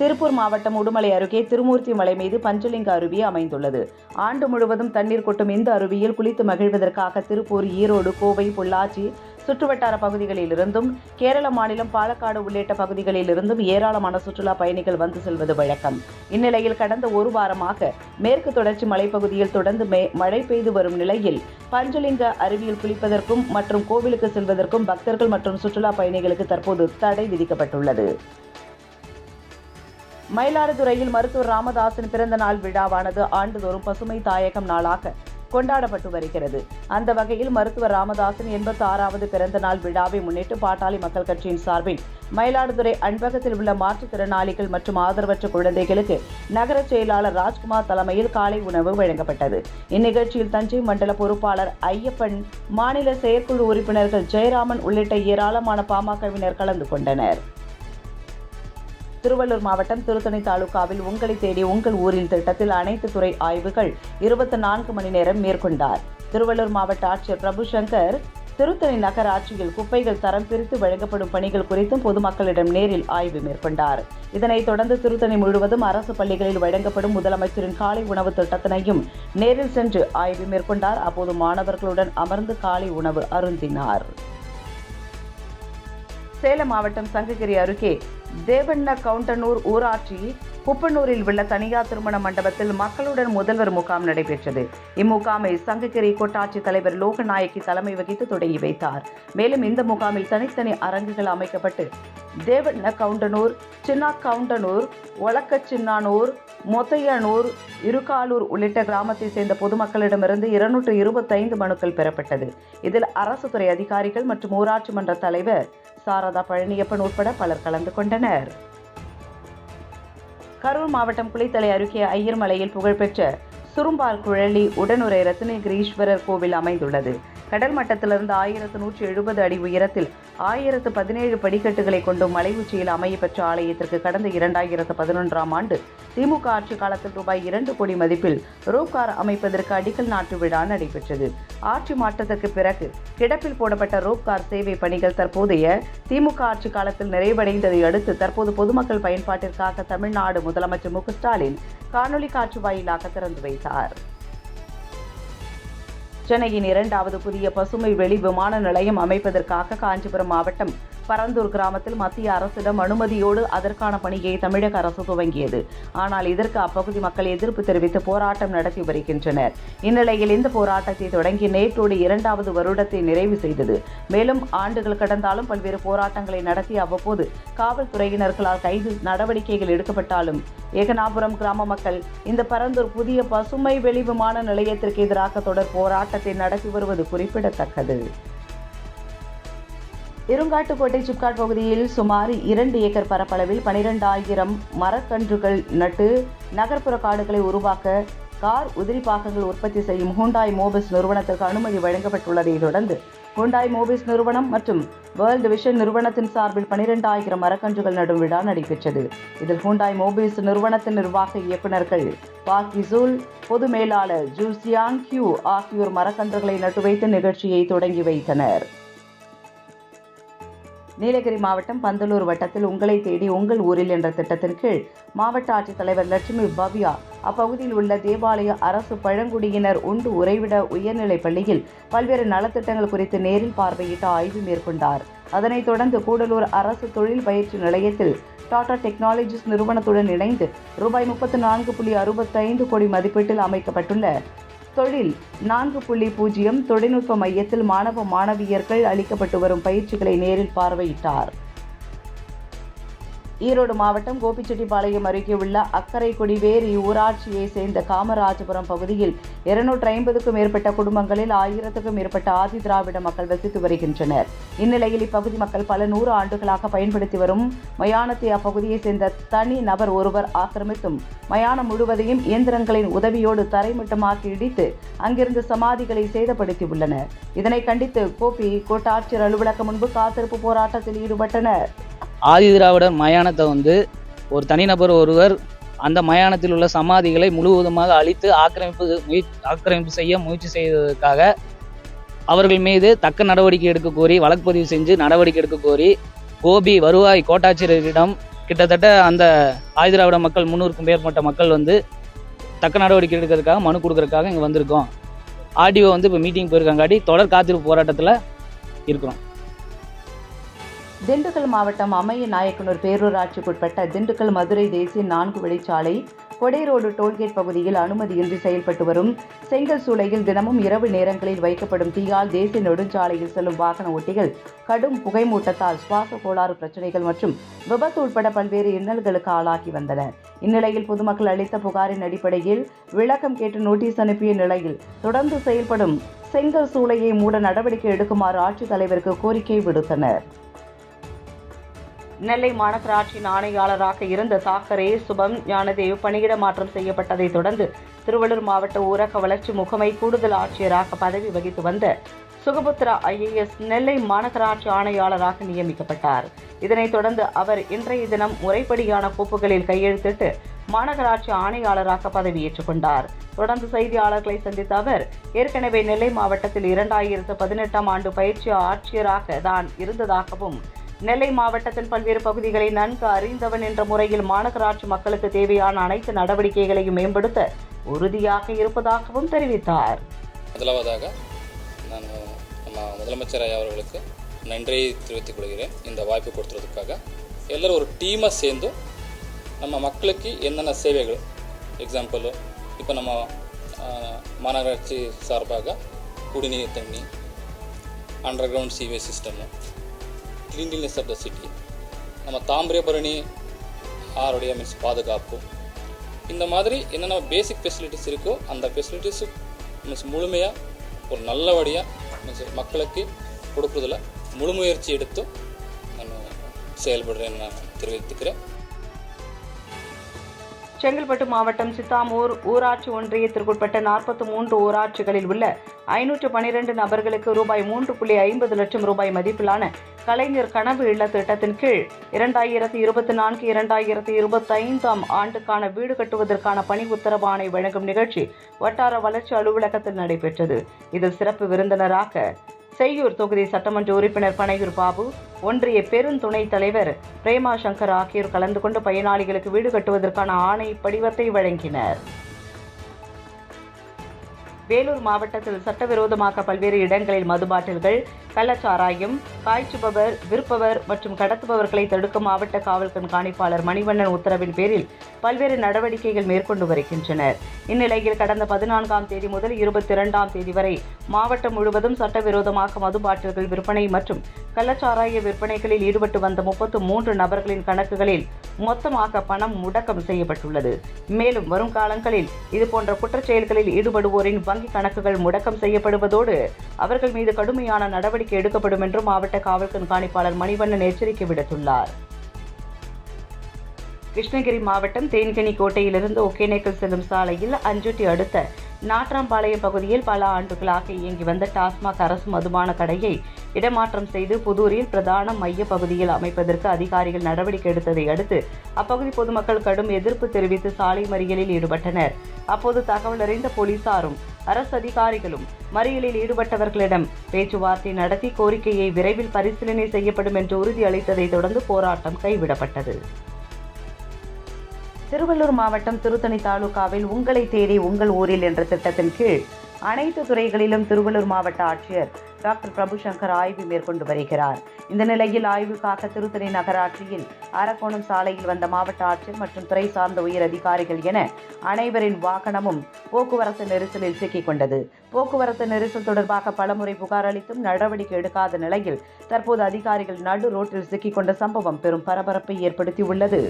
திருப்பூர் மாவட்டம் உடுமலை அருகே திருமூர்த்தி மலை மீது பஞ்சலிங்க அருவி அமைந்துள்ளது. ஆண்டு முழுவதும் தண்ணீர் கொட்டும் இந்த அருவியில் குளித்து மகிழ்வதற்காக திருப்பூர் ஈரோடு கோவை பொள்ளாச்சி சுற்றுவட்டார பகுதிகளிலிருந்தும் கேரள மாநிலம் பாலக்காடு உள்ளிட்ட பகுதிகளிலிருந்தும் ஏராளமான சுற்றுலா பயணிகள் வந்து செல்வது வழக்கம். இந்நிலையில் கடந்த ஒரு வாரமாக மேற்கு தொடர்ச்சி மலைப்பகுதியில் தொடர்ந்து மே மழை பெய்து வரும் நிலையில் பஞ்சலிங்க அருவியில் குளிப்பதற்கும் மற்றும் கோவிலுக்கு செல்வதற்கும் பக்தர்கள் மற்றும் சுற்றுலா பயணிகளுக்கு தற்போது தடை விதிக்கப்பட்டுள்ளது. மயிலாடுதுறையில் மருத்துவர் ராமதாசின் பிறந்த நாள் விழாவானது ஆண்டுதோறும் பசுமை தாயகம் நாளாக கொண்டாடப்பட்டு வருகிறது. அந்த வகையில் மருத்துவர் ராமதாசின் எண்பத்தி ஆறாவது பிறந்த நாள் விழாவை முன்னிட்டு பாட்டாளி மக்கள் கட்சியின் சார்பில் மயிலாடுதுறை அன்பகத்தில் உள்ள மாற்றுத்திறனாளிகள் மற்றும் ஆதரவற்ற குழந்தைகளுக்கு நகர செயலாளர் ராஜ்குமார் தலைமையில் காலை உணவு வழங்கப்பட்டது. இந்நிகழ்ச்சியில் தஞ்சை மண்டல பொறுப்பாளர் ஐயப்பன் மாநில செயற்குழு உறுப்பினர்கள் ஜெயராமன் உள்ளிட்ட ஏராளமான பாமகவினர் கலந்து கொண்டனர். திருவள்ளூர் மாவட்டம் திருத்தணி தாலுகாவில் உங்களை தேடி உங்கள் ஊரில் திட்டத்தில் அனைத்து துறை ஆய்வுகள் இருபத்தி நான்கு மணி நேரம் மேற்கொண்டார். திருவள்ளூர் மாவட்ட ஆட்சியர் பிரபு சங்கர் திருத்தணி நகராட்சியில் குப்பைகள் தரம் பிரித்து வழங்கப்படும் பணிகள் குறித்தும் பொதுமக்களிடம் நேரில் ஆய்வு மேற்கொண்டார். இதனைத் தொடர்ந்து திருத்தணி முழுவதும் அரசு பள்ளிகளில் வழங்கப்படும் முதலமைச்சரின் காலை உணவு திட்டத்தினையும் நேரில் சென்று ஆய்வு மேற்கொண்டார். அப்போது மாணவர்களுடன் அமர்ந்து காலை உணவு அருந்தினார். சேலம் மாவட்டம் சங்ககிரி அருகே தேவண்ண கவுண்டனூர் ஊராட்சி குப்பனூரில் உள்ள தனியார் திருமண மண்டபத்தில் மக்களுடன் முதல்வர் முகாம் நடைபெற்றது. இம்முகாமை சங்ககிரி கோட்டாட்சி தலைவர் லோகநாயகி தலைமை வகித்து தொடங்கி வைத்தார். மேலும் இந்த முகாமில் தனித்தனி அரங்குகள் அமைக்கப்பட்டு தேவண்ண கவுண்டனூர் சின்னா கவுண்டனூர் ஒலக்கச்சின்னானூர் மொத்தையனூர் இருகாலூர் உள்ளிட்ட கிராமத்தை சேர்ந்த பொதுமக்களிடமிருந்து இருநூற்று இருபத்தைந்து மனுக்கள் பெறப்பட்டது. இதில் அரசு துறை அதிகாரிகள் மற்றும் ஊராட்சி மன்ற தலைவர் சாரதா பழனியப்பன் உட்பட பலர் கலந்து கொண்டனர். கரூர் மாவட்டம் குளித்தலை அருகே ஐயர்மலையில் புகழ்பெற்ற சுரும்பால் குழலி உடனுரை ரத்னகிரீஸ்வரர் கோவில் அமைந்துள்ளது. கடல் மட்டத்திலிருந்து ஆயிரத்து நூற்றி எழுபது அடி உயரத்தில் ஆயிரத்து பதினேழு படிக்கட்டுகளை கொண்டும் மலை உச்சியில் அமையப்பெற்ற ஆலயத்திற்கு கடந்த இரண்டாயிரத்து பதினொன்றாம் ஆண்டு திமுக ஆட்சி காலத்தில் ரூபாய் இரண்டு கோடி மதிப்பில் ரோப்கார் அமைப்பதற்கு அடிக்கல் நாட்டு விழா நடைபெற்றது. ஆட்சி மாற்றத்திற்கு பிறகு கிடப்பில் போடப்பட்ட ரோப்கார் சேவை பணிகள் தற்போதைய திமுக ஆட்சி காலத்தில் நிறைவடைந்ததை அடுத்து தற்போது பொதுமக்கள் பயன்பாட்டிற்காக தமிழ்நாடு முதலமைச்சர் மு க ஸ்டாலின் காணொலி காட்சி வாயிலாக திறந்து வைத்தார். சென்னையின் இரண்டாவது புதிய பசுமை வெளி விமான நிலையம் அமைப்பதற்காக காஞ்சிபுரம் மாவட்டம் பரந்தூர் கிராமத்தில் மத்திய அரசிடம் அனுமதியோடு அதற்கான பணியை தமிழக அரசு துவங்கியது. ஆனால் இதற்கு அப்பகுதி மக்கள் எதிர்ப்பு தெரிவித்து போராட்டம் நடத்தி வருகின்றனர். இந்நிலையில் இந்த போராட்டத்தை தொடங்கி நேற்றோடு இரண்டாவது வருடத்தை நிறைவு செய்தது. மேலும் ஆண்டுகள் கடந்தாலும் பல்வேறு போராட்டங்களை நடத்தி அவ்வப்போது காவல்துறையினர்களால் கைது நடவடிக்கைகள் எடுக்கப்பட்டாலும் ஏகனாபுரம் கிராம மக்கள் இந்த பரந்தூர் புதிய பசுமை வெளி விமான நிலையத்திற்கு எதிராக தொடர் போராட்டத்தை நடத்தி வருவது குறிப்பிடத்தக்கது. இருங்காட்டுக்கோட்டை சிப்காட் பகுதியில் சுமார் இரண்டு ஏக்கர் பரப்பளவில் பனிரெண்டாயிரம் மரக்கன்றுகள் நட்டு நகர்ப்புற காடுகளை உருவாக்க கார் உதிரி பாகங்கள் உற்பத்தி செய்யும் ஹூண்டாய் மோபிஸ் நிறுவனத்திற்கு அனுமதி வழங்கப்பட்டுள்ளதை தொடர்ந்து ஹூண்டாய் மோபிஸ் நிறுவனம் மற்றும் வேர்ல்டு விஷன் நிறுவனத்தின் சார்பில் பனிரெண்டாயிரம் மரக்கன்றுகள் நடும் விழா நடைபெற்றது. இதில் ஹூண்டாய் மோபிஸ் நிறுவனத்தின் நிர்வாக இயக்குநர்கள் பாக்கிசூல் பொது மேலாளர் ஜூசியாங் கியூ ஆகியோர் மரக்கன்றுகளை நட்டு வைத்து நிகழ்ச்சியை தொடங்கி வைத்தனர். நீலகிரி மாவட்டம் பந்தலூர் வட்டத்தில் உங்களை தேடி உங்கள் ஊரில் என்ற திட்டத்தின் கீழ் மாவட்ட ஆட்சித்தலைவர் லட்சுமி பவ்யா அப்பகுதியில் உள்ள தேவாலய அரசு பழங்குடியினர் உண்டு உறைவிட உயர்நிலைப் பள்ளியில் பல்வேறு நலத்திட்டங்கள் குறித்து நேரில் பார்வையிட்டு ஆய்வு மேற்கொண்டார். அதனைத் தொடர்ந்து கூடலூர் அரசு தொழில் பயிற்சி நிலையத்தில் டாடா டெக்னாலஜிஸ் நிறுவனத்துடன் இணைந்து ரூபாய் முப்பத்தி நான்கு புள்ளி அறுபத்தைந்து கோடி மதிப்பீட்டில் அமைக்கப்பட்டுள்ள தொழில். நான்கு புள்ளி பூஜ்ஜியம் தொழில்நுட்ப மையத்தில் மாணவ மாணவியர்கள் அளிக்கப்பட்டு வரும் பயிற்சிகளை நேரில் பார்வையிட்டார். ஈரோடு மாவட்டம் கோபிச்செட்டிப்பாளையம் அருகே உள்ள அக்கரை கொடிவேரி ஊராட்சியை சேர்ந்த காமராஜபுரம் பகுதியில் இருநூற்றி ஐம்பதுக்கும் மேற்பட்ட குடும்பங்களில் ஆயிரத்துக்கும் மேற்பட்ட ஆதி திராவிட மக்கள் வசித்து வருகின்றனர். இந்நிலையில் இப்பகுதி மக்கள் பல நூறு ஆண்டுகளாக பயன்படுத்தி வரும் மயானத்தை அப்பகுதியை சேர்ந்த தனி நபர் ஒருவர் ஆக்கிரமித்தும் மயானம் முழுவதையும் இயந்திரங்களின் உதவியோடு தரைமட்டமாக்கி இடித்து அங்கிருந்து சமாதிகளை சேதப்படுத்தியுள்ளனர். இதனை கண்டித்து கோபி கோட்டாட்சியர் அலுவலகம் முன்பு காத்திருப்பு போராட்டத்தில் ஈடுபட்டனர். ஆதி திராவிடர் மயானத்தை வந்து ஒரு தனிநபர் ஒருவர் அந்த மயானத்தில் உள்ள சமாதிகளை முழுவதுமாக அழித்து ஆக்கிரமிப்பு முய ஆக்கிரமிப்பு செய்ய முயற்சி செய்ததற்காக அவர்கள் மீது தக்க நடவடிக்கை எடுக்க கோரி வழக்கு பதிவு செஞ்சு நடவடிக்கை எடுக்க கோரி கோபி வருவாய் கோட்டாட்சியரிடம் கிட்டத்தட்ட அந்த ஆதிதிராவிட மக்கள் முன்னூறுக்கும் மேற்பட்ட மக்கள் வந்து தக்க நடவடிக்கை எடுக்கிறதுக்காக மனு கொடுக்கறதுக்காக இங்கே வந்திருக்கோம். ஆர்டிஓ வந்து இப்போ மீட்டிங் போயிருக்காங்காட்டி தொடர் காத்திருப்பு போராட்டத்தில் இருக்கிறோம். திண்டுக்கல் மாவட்டம் அம்மைய நாயக்கனூர் பேரூராட்சிக்குட்பட்ட திண்டுக்கல் மதுரை தேசிய நான்கு வழிச்சாலை கொடை ரோடு டோல்கேட் பகுதியில் அனுமதியின்றி செயல்பட்டு வரும். செங்கல் சூளையில் தினமும் இரவு நேரங்களில் வைக்கப்படும் தீயால் தேசிய நெடுஞ்சாலையில் செல்லும் வாகன ஓட்டிகள் கடும் புகைமூட்டத்தால் சுவாச கோளாறு பிரச்சனைகள் மற்றும் விபத்து உட்பட பல்வேறு இன்னல்களுக்கு ஆளாகி வந்தனர் இந்நிலையில் பொதுமக்கள் அளித்த புகாரின் அடிப்படையில் விளக்கம் கேட்டு நோட்டீஸ் அனுப்பிய நிலையில் தொடர்ந்து செயல்படும் செங்கல் சூளையை மூட நடவடிக்கை எடுக்குமாறு ஆட்சித்தலைவருக்கு கோரிக்கை விடுத்தனர். நெல்லை மாநகராட்சியின் ஆணையாளராக இருந்த தாக்கரே சுபம் ஞானதேவ் பணியிட மாற்றம் செய்யப்பட்டதை தொடர்ந்து திருவள்ளூர் மாவட்ட ஊரக வளர்ச்சி முகமை கூடுதல் ஆட்சியராக பதவி வகித்து வந்த சுகபுத்ரா ஐஏஎஸ் நெல்லை மாநகராட்சி ஆணையாளராக நியமிக்கப்பட்டார். இதனைத் தொடர்ந்து அவர் இன்றைய தினம் முறைப்படியான கோப்புகளில் கையெழுத்திட்டு மாநகராட்சி ஆணையாளராக பதவியேற்றுக் கொண்டார். தொடர்ந்து செய்தியாளர்களை சந்தித்த அவர் ஏற்கனவே நெல்லை மாவட்டத்தில் இரண்டாயிரத்து பதினெட்டாம் ஆண்டு பயிற்சி ஆட்சியராக தான் இருந்ததாகவும் நெல்லை மாவட்டத்தின் பல்வேறு பகுதிகளை நன்கு அறிந்தவன் என்ற முறையில் மாநகராட்சி மக்களுக்கு தேவையான அனைத்து நடவடிக்கைகளையும் மேம்படுத்த உறுதியாக இருப்பதாகவும் தெரிவித்தார். முதலாவதாக நான் நம்ம முதலமைச்சர் ஐயா அவர்களுக்கு நன்றியை தெரிவித்துக் கொள்கிறேன். இந்த வாய்ப்பு கொடுத்துறதுக்காக எல்லோரும் ஒரு டீமாக சேர்ந்து நம்ம மக்களுக்கு என்னென்ன சேவைகள் எக்ஸாம்பிள் இப்போ நம்ம மாநகராட்சி சார்பாக குடிநீர் தண்ணி underground sewage system cleanliness of the city நம்ம தாமிரபரணி ஆருடைய மீன்ஸ் பாதுகாப்பு. இந்த மாதிரி என்னென்ன பேசிக் ஃபெசிலிட்டிஸ் இருக்கோ அந்த ஃபெசிலிட்டிஸு மீன்ஸ் முழுமையாக ஒரு நல்லபடியாக மீன்ஸ் மக்களுக்கு கொடுக்குறதுல முழு முயற்சி எடுத்து நான் செயல்படுறேன்னு நான் தெரிவித்துக்கிறேன். செங்கல்பட்டு மாவட்டம் சித்தாமூர் ஊராட்சி ஒன்றியத்திற்குட்பட்ட நாற்பத்தி மூன்று ஊராட்சிகளில் உள்ள ஐநூற்று பனிரெண்டு நபர்களுக்கு ரூபாய் மூன்று புள்ளி ஐம்பது லட்சம் ரூபாய் மதிப்பிலான கலைஞர் கனவு இல்ல திட்டத்தின் கீழ் இரண்டாயிரத்தி இருபத்தி நான்கு இரண்டாயிரத்தி இருபத்தைந்தாம் ஆண்டுக்கான வீடு கட்டுவதற்கான பணி உத்தரவாணை வழங்கும் நிகழ்ச்சி வட்டார வளர்ச்சி அலுவலகத்தில் நடைபெற்றது. இதில் சிறப்பு விருந்தினராக செய்யூர் தொகுதி சட்டமன்ற உறுப்பினர் பனையூர் பாபு ஒன்றிய பெருந்துணைத் தலைவர் பிரேமா சங்கர் ஆகியோர் கலந்து கொண்டு பயனாளிகளுக்கு வீடு கட்டுவதற்கான ஆணை படிவத்தை வழங்கினர். வேலூர் மாவட்டத்தில் சட்டவிரோதமாக பல்வேறு இடங்களில் மது பாட்டில்கள் கள்ளச்சாராயம் காய்ச்சுபவர் விற்பவர் மற்றும் கடத்துபவர்களை தடுக்கும் மாவட்ட காவல் கண்காணிப்பாளர் மணிவண்ணன் உத்தரவின் பேரில் பல்வேறு நடவடிக்கைகள் மேற்கொண்டு வருகின்றனர். இந்நிலையில் கடந்த பதினான்காம் தேதி முதல் இருபத்தி இரண்டாம் தேதி வரை மாவட்டம் முழுவதும் சட்டவிரோதமாக மது பாட்டில்கள் விற்பனை மற்றும் கள்ளச்சாராய விற்பனைகளில் ஈடுபட்டு வந்த முப்பத்து மூன்று நபர்களின் கணக்குகளில் மொத்தமாக பணம் முடக்கம் செய்யப்பட்டுள்ளது. மேலும் வரும் காலங்களில் இதுபோன்ற குற்றச்செயல்களில் ஈடுபடுவோரின் வங்கி கணக்குகள் முடக்கம் செய்யப்படுவதோடு அவர்கள் மீது கடுமையான நடவடிக்கை நடவடிக்கை எடுக்கப்படும் என்றும் மாவட்ட காவல் கண்காணிப்பாளர் மணிவண்ணன் எச்சரிக்கை விடுத்துள்ளார். கிருஷ்ணகிரி மாவட்டம் தேன்கனி கோட்டையிலிருந்து ஒகேனேக்கல் செல்லும் சாலையில் அஞ்சுட்டி அடுத்த நாட்ராம்பாளையம் பகுதியில் பல ஆண்டுகளாக இயங்கி வந்த டாஸ்மாக் அரசு மதுபான கடையை இடமாற்றம் செய்து புதூரில் பிரதான மைய பகுதியில் அமைப்பதற்கு அதிகாரிகள் நடவடிக்கை எடுத்ததை அடுத்து அப்பகுதி பொதுமக்கள் கடும் எதிர்ப்பு தெரிவித்து சாலை மறியலில் ஈடுபட்டனர். அப்போது தகவல் அறிந்த போலீசாரும் அரசு அதிகாரிகளும் மறியலில் ஈடுபட்டவர்களிடம் பேச்சுவார்த்தை நடத்தி கோரிக்கையை விரைவில் பரிசீலனை செய்யப்படும் என்று உறுதியளித்ததை தொடர்ந்து போராட்டம் கைவிடப்பட்டது. திருவள்ளூர் மாவட்டம் திருத்தணி தாலுகாவில் உங்களை தேடி உங்கள் ஊரில் என்ற திட்டத்தின் கீழ் அனைத்து துறைகளிலும் திருவள்ளூர் மாவட்ட ஆட்சியர் டாக்டர் பிரபுசங்கர் ஆய்வு மேற்கொண்டு வருகிறார். இந்த நிலையில் ஆய்வுக்காக திருத்தணி நகராட்சியில் அரக்கோணம் சாலையில் வந்த மாவட்ட ஆட்சியர் மற்றும் துறை சார்ந்த உயர் அதிகாரிகள் என அனைவரின் வாகனமும் போக்குவரத்து நெரிசலில் சிக்கிக் கொண்டது. போக்குவரத்து நெரிசல் தொடர்பாக பலமுறை புகார் அளித்தும் நடவடிக்கை எடுக்காத நிலையில் தற்போது அதிகாரிகள் நடு ரோட்டில் சிக்கிக் கொண்ட சம்பவம் பெரும் பரபரப்பை ஏற்படுத்தியுள்ளது.